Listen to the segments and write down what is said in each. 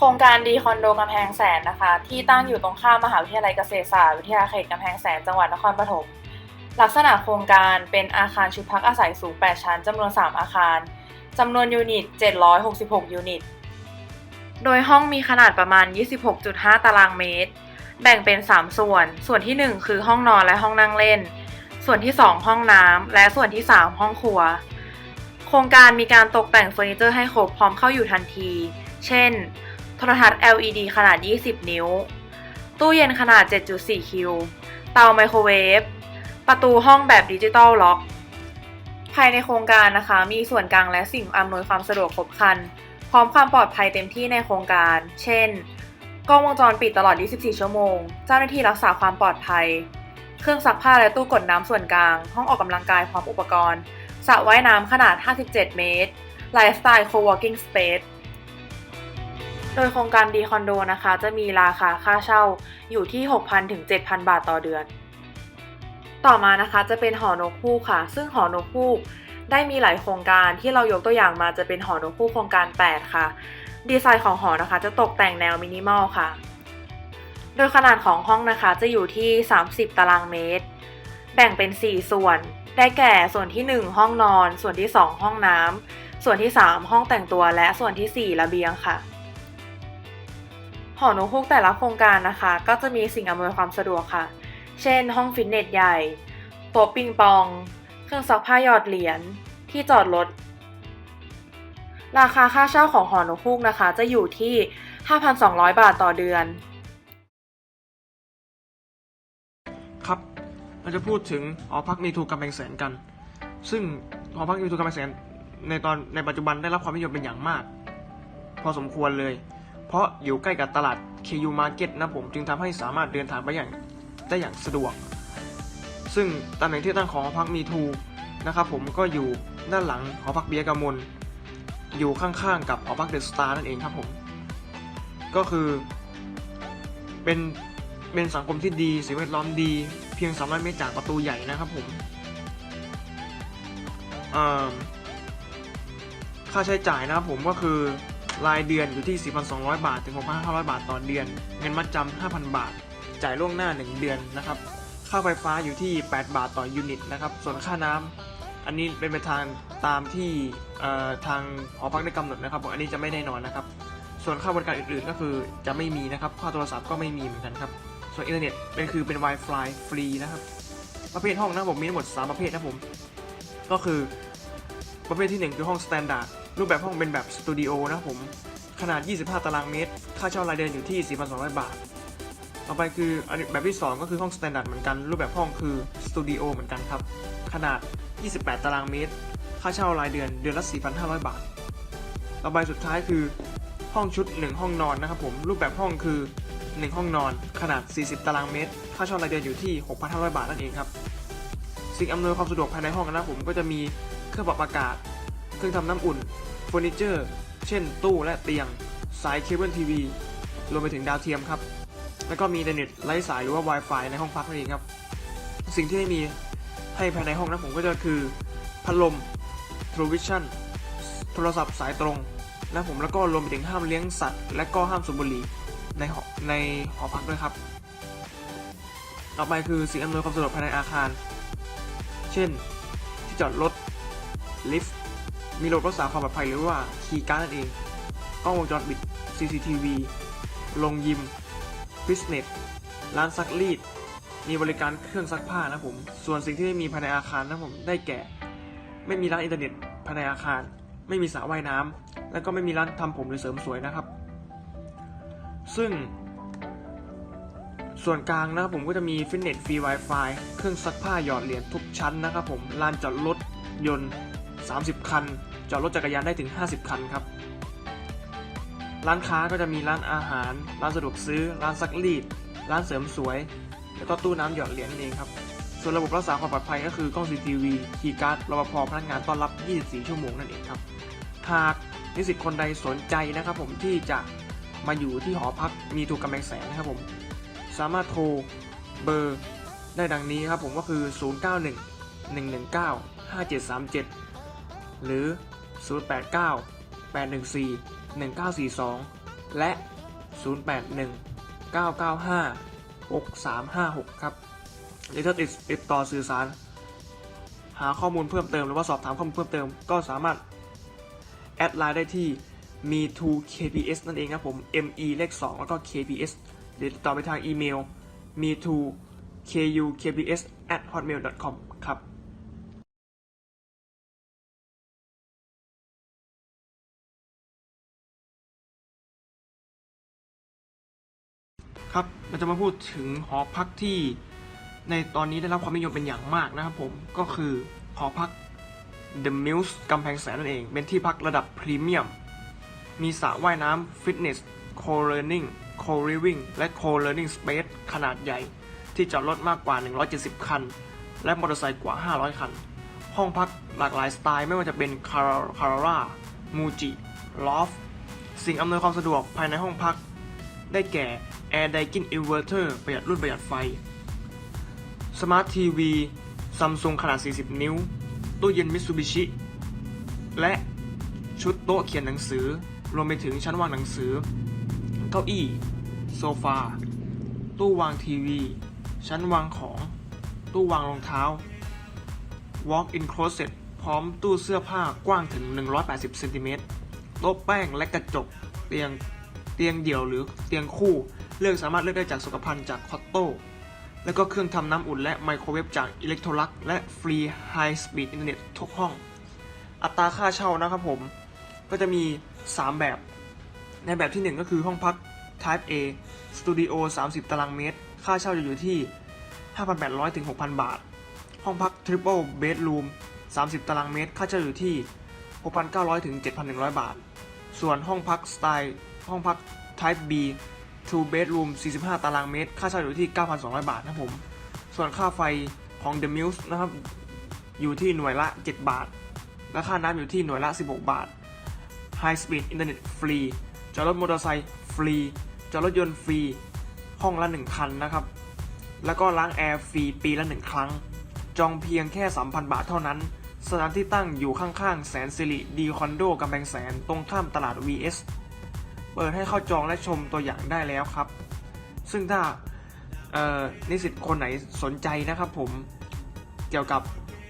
โครงการดีคอนโดกำแพงแสนนะคะ ที่ตั้งอยู่ตรงข้ามมหาวิทยาลัยเกษตรศาสตร์วิทยาเขตกำแพงแสนจังหวัดนครปฐมลักษณะโครงการเป็นอาคารชุดพักอาศัยสูง 8 ชั้นจำนวน 3 อาคารจำนวนยูนิต 766 ยูนิต โดยห้องมีขนาดประมาณ 26.5 ตารางเมตร แบ่งเป็น 3 ส่วน ส่วนที่ 1 คือห้องนอนและห้องนั่งเล่น ส่วนที่ 2 ห้องน้ำและส่วนที่ 3 ห้องครัว โครงการมีการตกแต่งเฟอร์นิเจอร์ให้ครบพร้อมเข้าอยู่ทันที เช่น โทรทัศน์ LED ขนาด 20 นิ้ว ตู้เย็นขนาด 7.4 คิว เตาไมโครเวฟ ประตูห้องแบบดิจิตอลล็อก ภายในโครงการนะคะ มีส่วนกลางและสิ่งอำนวยความสะดวกครบครัน พร้อมความปลอดภัยเต็มที่ในโครงการ เช่น กล้องวงจรปิดตลอด 24 ชั่วโมง เจ้าหน้าที่รักษาความปลอดภัย เครื่องซักผ้าและตู้กดน้ำส่วนกลาง ห้องออกกำลังกายพร้อมอุปกรณ์สระว่ายน้ำขนาด 57 เมตร ไลฟ์สไตล์ co-working space โดยโครงการดีคอนโดนะคะ จะมีราคาค่าเช่าอยู่ที่ 6,000 ถึง 7,000 บาทต่อเดือน ต่อมานะคะจะเป็นหอนกฮูกค่ะ ซึ่งหอนกฮูกได้มีหลายโครงการที่เรายกตัวอย่างมาจะเป็นหอนกฮูกโครงการ 8 ค่ะ ดีไซน์ของหอนะคะจะตกแต่งแนวมินิมอลค่ะ โดยขนาดของห้องนะคะจะอยู่ที่ 30 ตารางเมตร แบ่งเป็น 4 ส่วน ได้แก่ส่วนที่ 1 ห้องนอน ส่วนที่ 2 ห้องน้ำส่วนที่ 3 ห้องแต่งตัวและส่วนที่ 4 ระเบียงค่ะ หอนกฮูกแต่ละโครงการนะคะ ก็จะมีสิ่งอำนวยความสะดวกค่ะ เช่น ห้องฟิตเนสใหญ่ โต๊ะปิงปอง เครื่องซักผ้าหยอดเหรียญ ที่จอดรถ ราคาค่าเช่าของหอนกฮูกนะคะ จะอยู่ที่ 5,200 บาทต่อเดือน ครับเราจะพูดถึงหอพักนีทูกำแพงแสนกัน ซึ่งหอพักนีทูกำแพงแสนในตอนในปัจจุบันได้รับความนิยมเป็นอย่างมาก พอสมควรเลย เพราะอยู่ใกล้กับตลาด KU Market นะผมจึงทำให้สามารถเดินทางไปอย่างได้อย่างสะดวก ซึ่งตำแหน่งที่ตั้งของหอพักมีทูนะครับผมก็อยู่ด้านหลังหอพักเบียร์กามลอยู่ข้างๆกับหอพักเดอะสตาร์นั่นเองครับผม ก็คือเป็นเป็นสังคมที่ดีสิ่งแวดล้อมดีเพียง 300 เมตรจากประตูใหญ่นะครับผมค่าใช้จ่ายนะครับผมก็คือ รายเดือนอยู่ที่ 4,200 บาท ถึง 6,500 บาทต่อเดือน เงินมัดจำ 5,000 บาท จ่ายล่วงหน้า 1 เดือนนะครับ ค่าไฟฟ้าอยู่ที่ 8 บาทต่อยูนิตนะครับ ส่วนค่าน้ำ อันนี้เป็นไปทางตามที่เอ่อทางหอพักได้กำหนดนะครับผมอันนี้จะไม่แน่นอนนะครับ ส่วนค่าบริการอื่นๆ ก็คือจะไม่มีนะครับ ค่าโทรศัพท์ก็ไม่มีเหมือนกันครับ ส่วนอินเทอร์เน็ตเป็นคือเป็น Wi-Fi ฟรีนะครับ ประเภทห้องนะผมมีทั้งหมด 3 ประเภทนะผม ก็คือประเภทที่ 1 คือห้อง Standard รู รูปแบบห้องเป็นแบบสตูดิโอนะครับผม ขนาด 25 ตารางเมตร ค่าเช่ารายเดือนอยู่ที่ 4,200 บาท ต่อไปคืออันนแบบที่ 2 ก็คือห้อง Standard เหมือนกัน รูปแบบห้องคือสตูดิโอเหมือนกันครับ ขนาด 28 ตารางเมตร ค่าเช่ารายเดือนเดือนละ 4,500 บาท ต่อไปสุดท้ายคือห้องชุด 1 ห้องนอนนะครับผม รูปแบบห้องคือ 1 ห้องนอน ขนาด 40 ตารางเมตร ค่าเช่ารายเดือนอยู่ที่ 6,500 บาทนั่นเองครับ สิ่งอำนวยความสะดวกภายในห้องนะครับผมก็จะมีเครื่องปรับอากาศ เครื่องทำน้ำอุ่นเฟอร์นิเจอร์เช่นตู้และเตียง สายเคเบิลทีวีรวมไปถึงดาวเทียมครับ แล้วก็มีอินเทอร์เน็ตไร้สายหรือว่า Wi-Fi ในห้องพักนั่นเองครับ สิ่งที่ไม่มีให้ภายในห้องนะผมก็จะคือพัดลม True Vision โทรศัพท์สายตรงนะผมแล้วก็รวมไปถึงห้ามเลี้ยงสัตว์ และก็ห้ามสูบบุหรี่ในหอในหอพักด้วยครับ ต่อไปคือสิ่งอำนวยความสะดวกภายในอาคาร เช่น ที่จอดรถลิฟต์ มีระบบรักษาความปลอดภัยหรือว่าคีย์การ์ดนั่นเองกล้องวงจรปิด CCTV โรงยิมฟิตเนสร้านซักรีด มีบริการเครื่องซักผ้านะผม ส่วนสิ่งที่ไม่มีภายในอาคารนะผมได้แก่ ไม่มีร้านอินเทอร์เน็ตภายในอาคาร ไม่มีสระว่ายน้ำแล้วก็ไม่มีร้านทำผมหรือเสริมสวยนะครับ ซึ่ง ส่วนกลางนะครับผมก็จะมีฟิตเนสฟรี Wi-Fi เครื่องซักผ้าหยอดเหรียญทุกชั้นนะครับผมลานจอดรถยนต์ 30 คัน จอดรถจักรยานได้ถึง 50 คันครับ ร้านค้าก็จะมีร้านอาหาร ร้านสะดวกซื้อ ร้านซักรีด ร้านเสริมสวย แล้วก็ตู้น้ำหยอดเหรียญนั่นเองครับ ส่วนระบบรักษาความปลอดภัยก็คือกล้อง CCTV คีย์การ์ด รปภ พนักงานต้อนรับ 24 ชั่วโมงนั่นเองครับ หากนิสิตคนใดสนใจนะครับผมที่จะมาอยู่ที่หอพักมีถูกกำแพงแสนนะครับผม สามารถโทรเบอร์ได้ดังนี้ครับผมก็คือ 091 119 5737 หรือ 089 814 1942 และ 081 995 6356 ครับหรือถ้าติดติดต่อสื่อสาร หาข้อมูลเพิ่มเติมหรือว่าสอบถามข้อมูลเพิ่มเติมก็สามารถ แอดไลน์ได้ที่ me2kps นั่นเองครับผม me เลข 2 แล้วก็ kps หรือติดต่อไปทางอีเมล me2kukps at hotmail com ครับเราจะมาพูดถึงหอพักที่ในตอนนี้ได้รับความนิยมเป็นอย่างมากนะครับผมก็คือหอพัก The Muse กำแพงแสนนั่นเอง เป็นที่พักระดับพรีเมียม มีสระว่ายน้ำฟิตเนส co-learning co-living และ co-learning space ขนาดใหญ่ ที่จอดรถมากกว่า 170 คัน และมอเตอร์ไซค์กว่า 500 คัน ห้องพักหลากหลายสไตล์ไม่ว่าจะเป็นคาราคารามูจิลอฟสิ่งอำนวยความสะดวกภายในห้องพัก ได้แก่ Air Daikin Inverter ประหยัดรุ่นประหยัดไฟ Smart TV Samsung ขนาด 40 นิ้ว ตู้เย็น Mitsubishi และชุดโต๊ะเขียนหนังสือ รวมไปถึงชั้นวางหนังสือ เก้าอี้ โซฟา ตู้วางทีวี ชั้นวางของ ตู้วางรองเท้า Walk-in closet พร้อมตู้เสื้อผ้ากว้างถึง 180 เซนติเมตรโต๊ะแป้งและกระจก เตียง เตียงเดี่ยวหรือเตียงคู่ เลือกสามารถเลือกได้จากสุขภัณฑ์จากคอตโต้แล้วก็เครื่องทำน้ำอุ่นและไมโครเวฟจากอิเล็กโทรลักและฟรีไฮสปีดอินเทอร์เน็ตทุกห้อง อัตราค่าเช่านะครับผม ก็จะมี 3 แบบ ในแบบที่ 1 ก็คือห้องพัก Type A Studio 30 ตารางเมตร ค่าเช่าจะอยู่ที่ 5,800ถึง6,000 บาท ห้องพัก Triple Bedroom 30 ตารางเมตร ค่าเช่าอยู่ที่ 6,900ถึง7,100 บาท ส่วนห้องพักสไตล์ห้องพัก Type B Two Bedroom 45 ตารางเมตร ค่าเช่าอยู่ที่ 9,200 บาทนะครับผม ส่วนค่าไฟของ The Muse นะครับ อยู่ที่หน่วยละ 7 บาท และค่าน้ำอยู่ที่หน่วยละ 16 บาท High Speed Internet ฟรี จอดรถมอเตอร์ไซค์ฟรี จอดรถยนต์ฟรี ห้องละ 1 คันนะครับ แล้วก็ล้างแอร์ฟรีปีละ 1 ครั้ง จองเพียงแค่ 3,000 บาทเท่านั้น สถานที่ตั้งอยู่ข้างๆ แสนสิริ ดีคอนโดกำแพงแสน ตรงข้ามตลาด VS เปิดให้เข้าจองและชมตัวอย่างได้แล้วครับ ซึ่งถ้านิสิตคนไหนสนใจนะครับผมเกี่ยวกับ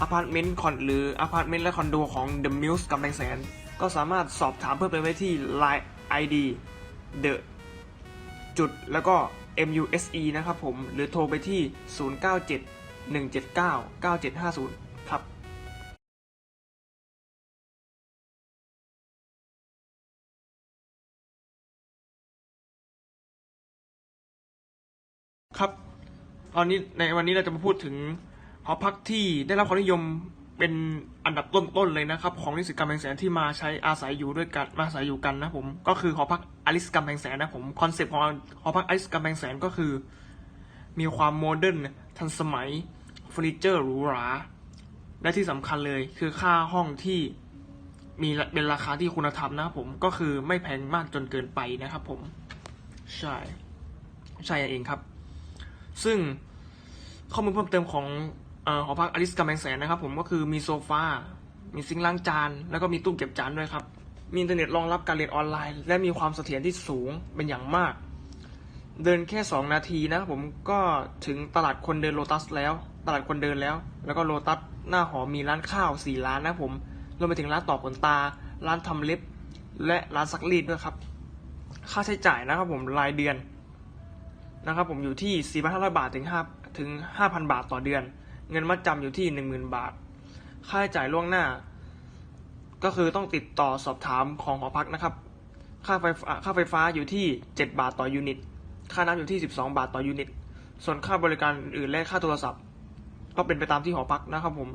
อพาร์ตเมนต์คอนหรืออพาร์ตเมนต์และคอนโดของ The Muse กำแพงแสน ก็สามารถสอบถามเพิ่มเติมได้ที่ Line ID The จุดแล้วก็ MUSE นะครับผม หรือโทรไปที่ 097 179 9750 ครับตอนนี้ในวันนี้เราจะมาพูดถึงหอพักที่ได้รับความนิยมเป็นอันดับต้นๆเลยนะครับ ของนิสิตกำแพงแสนที่มาใช้อาศัยอยู่ด้วยกันมาอาศัยอยู่กันนะผมก็คือหอพักอลิสกำแพงแสนนะผมคอนเซปต์ของหอพักอลิสกำแพงแสนก็คือ มีความโมเดิร์นทันสมัยเฟอร์นิเจอร์หรูหราและที่สำคัญเลยคือค่าห้องที่มีเป็นราคาที่คุณธรรมนะผมก็คือไม่แพงมากจนเกินไปนะครับผม ใช่ ใช่เองครับ ซึ่งข้อมูลเพิ่มเติมของหอพักอลิสกำแพงแสนนะครับ ผมก็คือมีโซฟา มีซิงล้างจาน แล้วก็มีตู้เก็บจานด้วยครับ มีอินเทอร์เน็ตรองรับการเรียนออนไลน์ และมีความเสถียรที่สูงเป็นอย่างมาก เดินแค่ 2 นาทีนะครับผมก็ถึงตลาดคนเดินโลตัสแล้ว ตลาดคนเดินแล้ว แล้วก็โลตัสหน้าหอมีร้านข้าว 4 ร้านนะผมรวมไปถึงร้านต่อขนตา ร้านทำเล็บ และร้านซักรีดด้วยครับ ค่าใช้จ่ายนะครับผมรายเดือน นะครับผมอยู่ที่ 4,500 บาทถึง5ถึง 5,000 บาทต่อเดือน เงินมัดจำอยู่ที่ 10,000 บาท ค่าใช้จ่ายล่วงหน้า ก็คือต้องติดต่อสอบถามของหอพักนะครับ ค่าไฟค่าไฟฟ้าอยู่ที่ 7 บาทต่อยูนิต ค่าน้ำอยู่ที่ 12 บาทต่อยูนิต ส่วนค่าบริการอื่นและค่าโทรศัพท์ ก็เป็นไปตามที่หอพักนะครับผม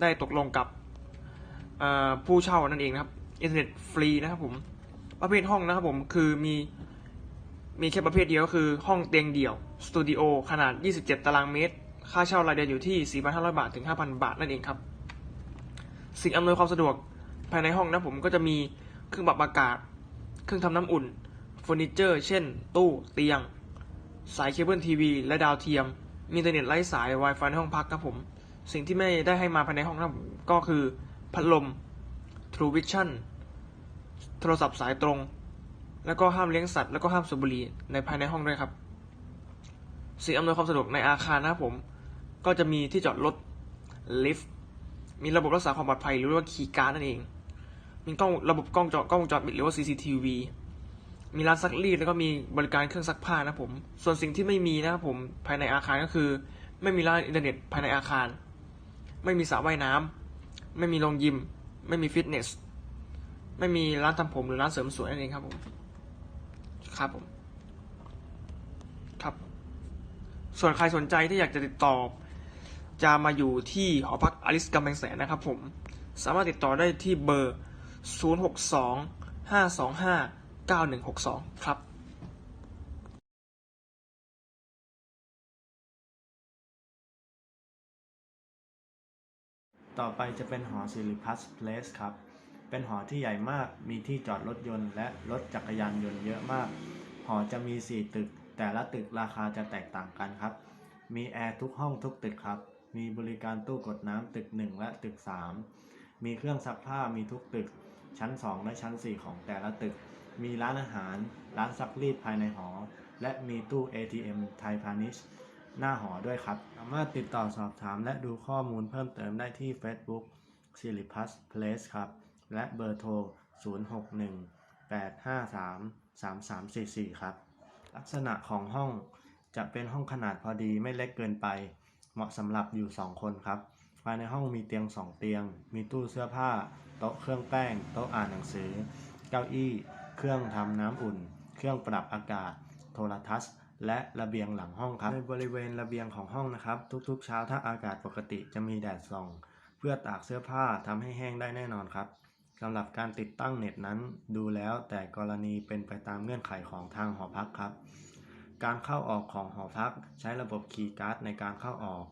ได้ตกลงกับผู้เช่านั่นเองนะครับ อินเทอร์เน็ตฟรีนะครับผม ประเภทห้องนะครับผมคือมี มีแค่ประเภทเดียวก็คือห้องเตียงเดี่ยวสตูดิโอขนาด 27 ตารางเมตร ค่าเช่ารายเดือนอยู่ที่ 4,500 บาทถึง 5,000 บาทนั่นเองครับ สิ่งอำนวยความสะดวกภายในห้องนะผมก็จะมีเครื่องปรับอากาศ เครื่องทำน้ำอุ่นเฟอร์นิเจอร์ เช่น ตู้เตียง สายเคเบิลทีวีและดาวเทียม มีอินเทอร์เน็ตไร้สาย Wi-Fi ในห้องพักครับผม สิ่งที่ไม่ได้ให้มาภายในห้องนะผมก็คือพัดลม True Vision โทรศัพท์สายตรง แล้วก็ห้ามเลี้ยงสัตว์แล้วก็ห้ามสูบบุหรี่ในภายในห้องด้วยครับสิ่งอำนวยความสะดวกในอาคารนะครับผม ก็จะมีที่จอดรถลิฟต์มีระบบรักษาความปลอดภัยหรือว่าคีย์การ์ดนั่นเอง มีกล้องระบบกล้องจอกล้องวงจรปิดหรือว่า CCTV มีร้านซักรีดแล้วก็มีบริการเครื่องซักผ้านะผม ส่วนสิ่งที่ไม่มีนะครับผมภายในอาคารก็คือ ไม่มีร้านอินเทอร์เน็ตภายในอาคาร ไม่มีสระว่ายน้ำไม่มีโรงยิม ไม่มีฟิตเนส ไม่มีร้านทำผมหรือร้านเสริมสวยนั่นเองครับผม ครับผมครับ ส่วนใครสนใจที่อยากจะติดต่อ จะมาอยู่ที่หอพักอลิสกำแพงแสนนะครับ ผม สามารถติดต่อได้ที่เบอร์ 062 525 9162 ครับต่อไปจะเป็นหอศิริพัฒน์เพลสครับ เป็นหอที่ใหญ่มาก มีที่จอดรถยนต์และรถจักรยานยนต์เยอะมาก หอจะมี 4 ตึก แต่ละตึกราคาจะแตกต่างกันครับ มีแอร์ทุกห้องทุกตึกครับ มีบริการตู้กดน้ำตึก 1 และตึก 3 มีเครื่องซักผ้ามีทุกตึก ชั้น 2 และชั้น 4 ของแต่ละตึก มีร้านอาหาร ร้านซักรีดภายในหอ และมีตู้ ATM ไทยพาณิชย์หน้าหอด้วยครับ สามารถติดต่อสอบถามและดูข้อมูลเพิ่มเติมได้ที่ Facebook สิริพัฒน์เพลสครับ และเบอร์โทร 061 853 3344 ครับ ลักษณะของห้องจะเป็นห้องขนาดพอดีไม่เล็กเกินไป เหมาะสำหรับอยู่ 2 คนครับ ภายในห้องมีเตียง 2 เตียง มีตู้เสื้อผ้า โต๊ะเครื่องแป้ง โต๊ะอ่านหนังสือ เก้าอี้ เครื่องทำน้ำอุ่น เครื่องปรับอากาศ โทรทัศน์และระเบียงหลังห้องครับในบริเวณระเบียงของห้องนะครับ ทุกๆ เช้าถ้าอากาศปกติจะมีแดดส่อง เพื่อตากเสื้อผ้าทำให้แห้งได้แน่นอนครับ สำหรับการติดตั้งเน็ตนั้น ดูแล้วแต่กรณีเป็นไปตามเงื่อนไขของทางหอพักครับ การเข้าออกของหอพักใช้ระบบคีย์การ์ดในการเข้าออก